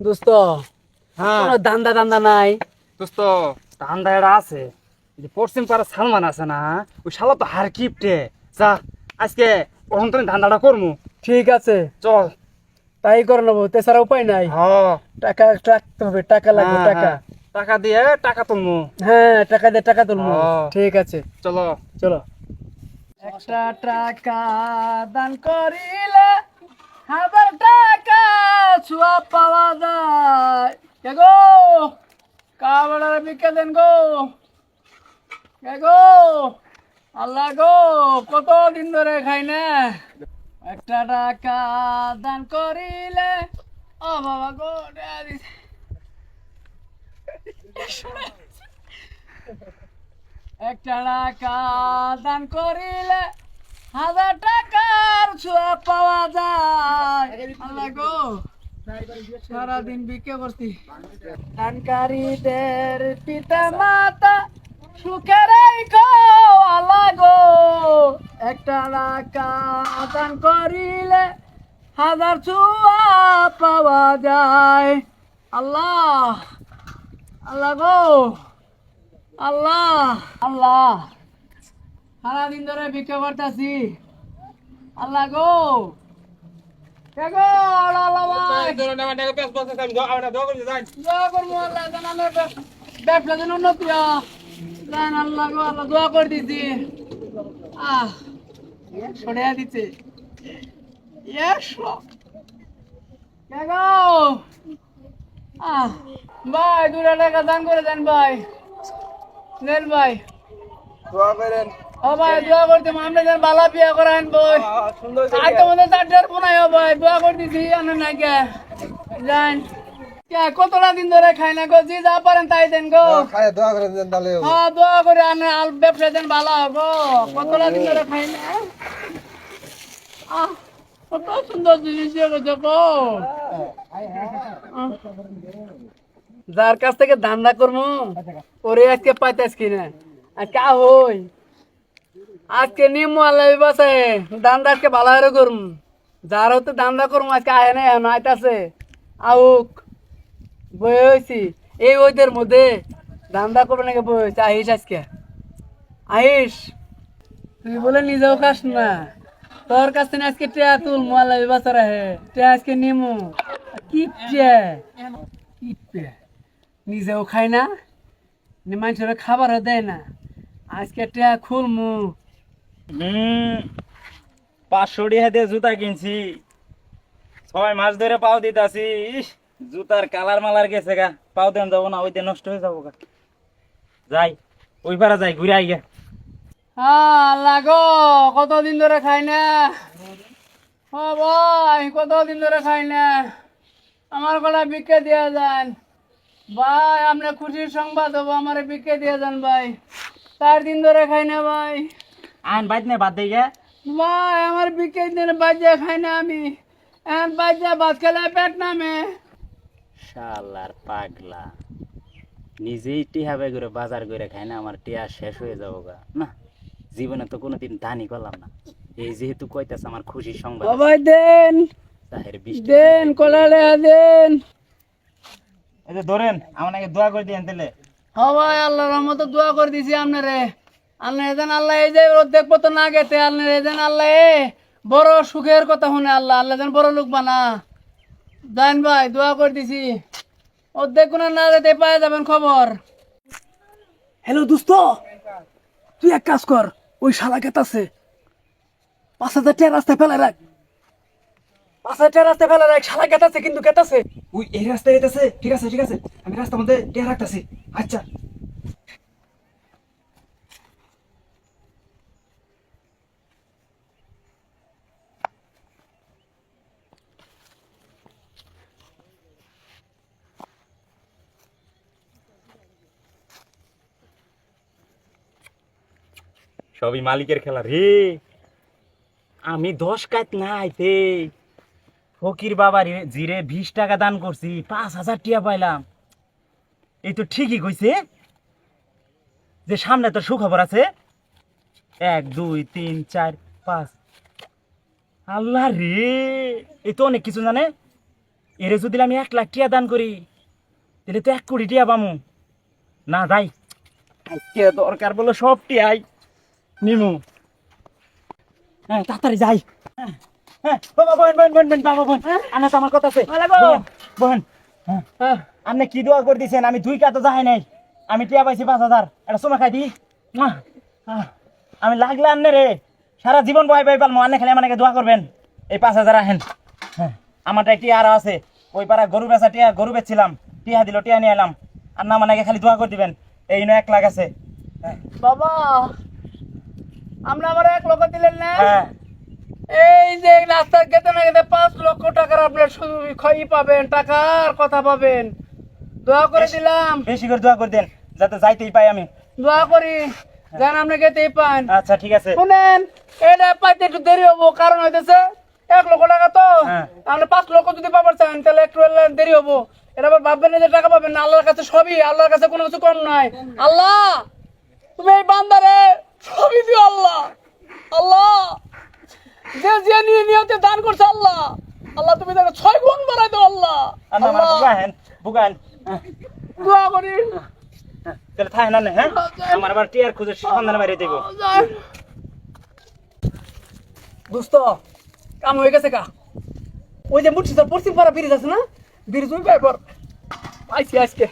দোস্ত হ্যাঁ। দান্দা দান্দা নাই। দোস্ত। ধান্দা এটা আছে। পশ্চিম পাড়া সালমান আছে না ওই শালা তো হার কিপটে। যা আজকে ওখান থেকে ধান্দাটা করমু। ঠিক আছে। চল। তাই করে নেব তেছাড়া উপায় নাই। টাকা রাখতে হবে টাকা লাগবে হ্যাঁ, টাকা। টাকা দিয়ে টাকা তুলমু। হ্যাঁ টাকা দিয়ে টাকা তুলবো হ্যাঁ। ঠিক আছে। চলো। চলো। একটা টাকা দান করিলে হাজার টাকা ছুয়া পাওয়া যায়। কে গো? কাবড়ার বিকে দেন গো। কে গো? আল্লাহ গো কত দিন ধরে খাই না? একটা টাকা দান করিলে, ও বাবা গো একটা টাকা দান করিলে, হাজার টাকার ছোঁয়া পাওয়া যায়। আল্লাহ গো। সারাদিন বিকে করছি। দানকারীদের পিতা মাতা সুখে রেখো আল্লাহ গো। একটা টাকা দান করিলে হাজার ছোঁয়া পাওয়া যায়। আল্লাহ আল্লাহ গো, আল্লাহ আল্লাহ। সারাদিন ধরে ভিক্ষা করতেছি। আল্লাহ গো। ব্যবসা যেন উন্নতি। জান আল্লাহ গো আল্লাহ দোয়া করে দিছি। আহ ভাই দুটা টাকা দান করে দেন ভাই। দেন ভাই। ও ভাই দোয়া করতে আমরা যেন বালা বিয়া করান ভাই আর তোমাদের চারটার বোনাই ও ভাই দোয়া করে দিছি আনে না কে? জান। কতটা দিন ধরে খাই না গো? জি যা পারেন তাই দেন গো। খায় দোয়া করে দেন তাহলে হ্যাঁ দোয়া করে আনে আল ব্যবসা দেন ভালো হব। কতটা দিন ধরে খাই না? আহ কত সুন্দর জিনিস। যার কাছ থেকে ধান্দা করব ওরে আজকে পাইতাস কিনা? আর কা হই? আজকে নিমু আল্লাহ বাসে দান্দা আজকে ভালো করে করুম যার হতে দান্দা করুম আজকে আয় না এখন আউক বই হয়েছি এই ওইদের মধ্যে দান্দা করবে নাকি বই হয়েছে আহিস আজকে। আহিস। তুই বলে নিজেও খাস না। তোর কাছ থেকে আজকে টিয়া তুল মোয়াল্লা বাসার হে। টিয়া আজকে নিমু। কি কি নিজেও খাই না। নি মানুষের খাবারও দেয় না। আজকে টিয়া খুলমু। হুম পাঁচশো টাকা জুতা কিনছি। ছয় মাস ধরে পাও দিতাছি। জুতার কালার মালার গেছে গা। পাও দেন যাব না ওই দিয়ে নষ্ট হয়ে যাব গা। যাই, ওই পারা যাই, ঘুরে আই গা। লাগো কতদিন ধরে খাই না? ও ভাই, কতদিন ধরে খাই না? আমার গলা বিকে দিয়ে যান। ভাই, আপনি খুশির সংবাদ হব, আমার বিকে দিয়ে যান, ভাই। চার দিন ধরে খাই না, ভাই। আইন বাইত নে বাদ গা। ভাই আমার বিকে দিন বাজে খাই না আমি। এখন বাজে ভাত খেলে পেট নামে। শালার পাগলা। নিজেই টিহা বে করে বাজার করে খাই না আমার টিয়া শেষ হয়ে যাব গা। না জীবনে তো কোনোদিন দানই করলাম না। এই যেহেতু কইতাছ আমার খুশি সংবাদ ও ভাই দেন। তাহের বৃষ্টি দেন কলালে দেন। এই যে ধরেন আমার নাকি দোয়া করে দিয়েন তাহলে। হ ভাই আল্লাহর রহমতে দোয়া করে দিছি আপনারে। আল্লাহ এদেন আল্লাহ এই যে অর্ধেক পত না গেতে আল্লাহ এদেন আল্লাহ এ বড় সুখের কথা শুনে আল্লাহ আল্লাহ যেন বড় লোক বানা। জান ভাই দোয়া করে দিছি। অর্ধেক কোনো না যেতে পায়ে যাবেন খবর। হ্যালো দোস্ত তুই এক কাজ কর ওই শালা কেতাছে পাঁচ হাজার টাকা রাস্তায় ফেলে রাখ। পাঁচ হাজার টাকা রাস্তায় ফেলে রাখ শালা কেতাছে কিন্তু কেতাছে ওই এই রাস্তায় যেতেছে ঠিক আছে ঠিক আছে। আমি রাস্তার মধ্যে টিয়া রাখতেছি। আচ্ছা। সবই মালিকের খেলা রে। আমি দশ কাত না আইতে। ফকির বাবার জিরে বিশ টাকা দান করছি, পাঁচ হাজার টিয়া পাইলাম। এই তো ঠিকই কইছে। যে সামনে তো সুখবর আছে? এক, দুই, তিন, চার, পাঁচ। আল্লাহ রে! এই তো অনেক কিছু জানে। এরে যদি আমি এক লাখ টিয়া দান করি, তাহলে তো এক কোটি টিয়া পামু। না, যাই। দরকার বলে সব টিয়াই। নিমু। হ্যাঁ তাড়াতাড়ি যাই। হ্যাঁ, হ্যাঁ, বাবা বোন বোন বোন বোন বাবা বোন। আনা তো আমার কথা আছে। বোন, আপনি কি দোয়া করে দিয়েছেন আমি দুই কাতো যাই নাই। আমি টিয়া পাইছি পাঁচ হাজার। এটা সময় খাই। আহ, আমি লাগলে আনলে রে। সারা জীবন বয় বয় পালমো। আনে খালি আমাকে দোয়া করবেন। এই পাঁচ হাজার আহেন। আমারটা একটি আর আছে। ওই পাড়া গরু বেচা টিয়া গরু বেচছিলাম টিয়া দিল টিয়া নিয়ে এলাম। আর না মানে খালি দোয়া করে দিবেন। এই নয় এক লাখ আছে। বাবা। আমরা আমার এক লক্ষ দিলেন না? হ্যাঁ। এই যে রাস্তার গেতে না গেতে পাঁচ লক্ষ টাকার আপনার শুধু ক্ষয় পাবেন টাকার কথা পাবেন। দোয়া করে দিলাম। বেশি করে দোয়া করে দেন যাতে যাইতেই পাই আমি। দোয়া করি যেন আপনি গেতেই পান। আচ্ছা ঠিক আছে। শুনেন এটা পাইতে একটু দেরি হব কারণ হইতেছে এক লক্ষ টাকা তো। হ্যাঁ। আপনি পাঁচ লক্ষ যদি পাবার চান তাহলে একটু দেরি হব। এটা আবার ভাববেন না যে টাকা পাবেন না আল্লাহর কাছে সবই আল্লাহর কাছে কোনো কিছু কম নাই। আল্লাহ তুমি এই বান্দারে সবই দিও আল্লাহ। আল্লাহ। যে যে নিয়ে নিয়তে দান করছে আল্লাহ। আল্লাহ তুমি তাকে ছয় গুণ বাড়াই দাও আল্লাহ। আর না আমার আল্লাহ। বুগাহেন বুগাহেন হ্যাঁ দোয়া করি। তাহলে থাই না নে, হ্যাঁ? আমার আবার টিয়ার খুঁজে সন্ধানে বাইরে দেবো। দোস্ত কাম হয়ে গেছে কা ওই যে মুঠি পশ্চিম পাড়া ব্রিজ আছে না? ব্রিজ ওই পাইবার আইসি আজকে